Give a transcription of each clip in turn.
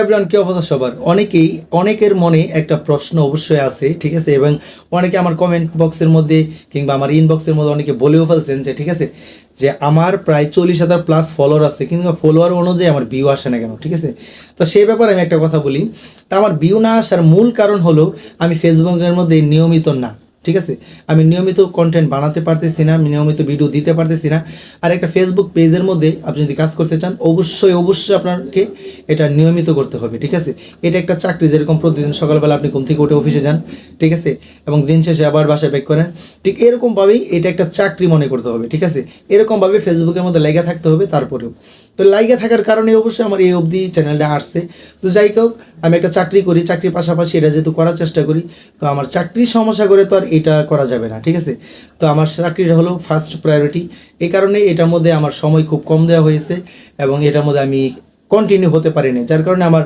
Everyone কি অবস্থা সবার? অনেকেই, অনেকের মনে একটা প্রশ্ন অবশ্যই আছে, ঠিক আছে? এবং অনেকে আমার কমেন্ট বক্সের মধ্যে কিংবা আমার ইনবক্সের মধ্যে অনেকে বলেও ফেলছেন যে, ঠিক আছে? যে আমার প্রায় চল্লিশ হাজার প্লাস ফলোয়ার আছে কিন্তু ফলোয়ার অনুযায়ী আমার ভিউ আসে না কেন, ঠিক আছে? তো সেই ব্যাপারে আমি একটা কথা বলি। তা আমার ভিউ না আসার মূল কারণ হলো, আমি ফেসবুকের মধ্যে নিয়মিত না। ঠিক আছে? আমি নিয়মিত কন্টেন্ট বানাতে পারতেছি না নিয়মিত ভিডিও দিতে পারতেছি না। আর একটা ফেসবুক পেজের মধ্যে আপনি যদি কাজ করতে চান, অবশ্যই অবশ্যই আপনাকে এটা নিয়মিত করতে হবে, ঠিক আছে? এটা একটা চাকরি, যেরকম প্রতিদিন সকালবেলা আপনি ঘুম থেকে উঠে অফিসে যান, ঠিক আছে? এবং দিন শেষে আবার বাসায় ব্যাক করেন। ঠিক এরকমভাবেই এটা একটা চাকরি মনে করতে হবে, ঠিক আছে? এরকমভাবে ফেসবুকের মধ্যে লেগে থাকতে হবে তারপরেও। তো লাইগে থাকার কারণে অবশ্যই আমার এই অবধি চ্যানেলটা আসছে। তো যাই হোক, আমি একটা চাকরি করি, চাকরির পাশাপাশি এটা যেহেতু করার চেষ্টা করি, তো আমার চাকরির সমস্যা করে তো আর এটা করা যাবে না, ঠিক আছে? তো আমার চাকরিটা হলো ফার্স্ট প্রায়োরিটি এই কারণে এটার মধ্যে আমার সময় খুব কম দেওয়া হয়েছে এবং এটার মধ্যে আমি কন্টিনিউ হতে পারিনি। যার কারণে আমার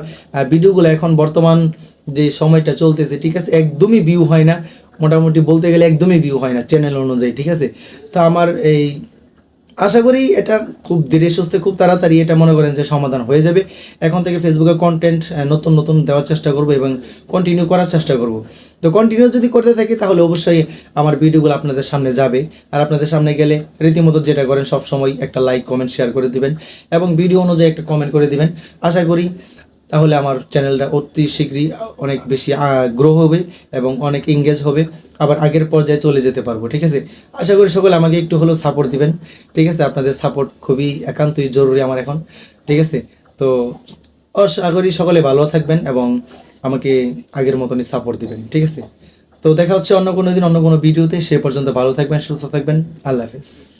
ভিডিওগুলো এখন বর্তমান যে সময়টা চলতেছে, ঠিক আছে, একদমই ভিউ হয় না। মোটামুটি বলতে গেলে একদমই ভিউ হয় না চ্যানেল অনুযায়ী, ঠিক আছে? তো আমার এই আশা করি এটা খুব ধীরে সুস্থে, খুব তাড়াতাড়ি এটা মনে করেন যে সমাধান হয়ে যাবে। এখন থেকে ফেসবুকে কন্টেন্ট নতুন নতুন দেওয়ার চেষ্টা করব এবং কন্টিনিউ করার চেষ্টা করব। তো কন্টিনিউ যদি করতে থাকি, তাহলে অবশ্যই আমার ভিডিওগুলো আপনাদের সামনে যাবে। আর আপনাদের সামনে গেলে রীতিমতো যেটা করেন সব সময় একটা লাইক কমেন্ট শেয়ার করে দিবেন এবং ভিডিও অনুযায়ী একটা কমেন্ট করে দিবেন। আশা করি তাহলে আমার চ্যানেলটা অতি শীঘ্রই অনেক বেশি গ্রো হবে এবং অনেক এঙ্গেজ হবে। আবার আগের পর্যায়ে চলে যেতে পারব, ঠিক আছে? আশা করি সকলে আমাকে একটু হলেও সাপোর্ট দিবেন, ঠিক আছে? আপনাদের সাপোর্ট খুবই একান্তই জরুরি আমার এখন, ঠিক আছে? তো আশা করি সকলে ভালো থাকবেন এবং আমাকে আগের মতনই সাপোর্ট দিবেন, ঠিক আছে? তো দেখা হচ্ছে অন্য কোনো দিন, অন্য কোনো ভিডিওতে, সে পর্যন্ত ভালো থাকবেন, সুস্থ থাকবেন, আল্লাহ হাফেজ।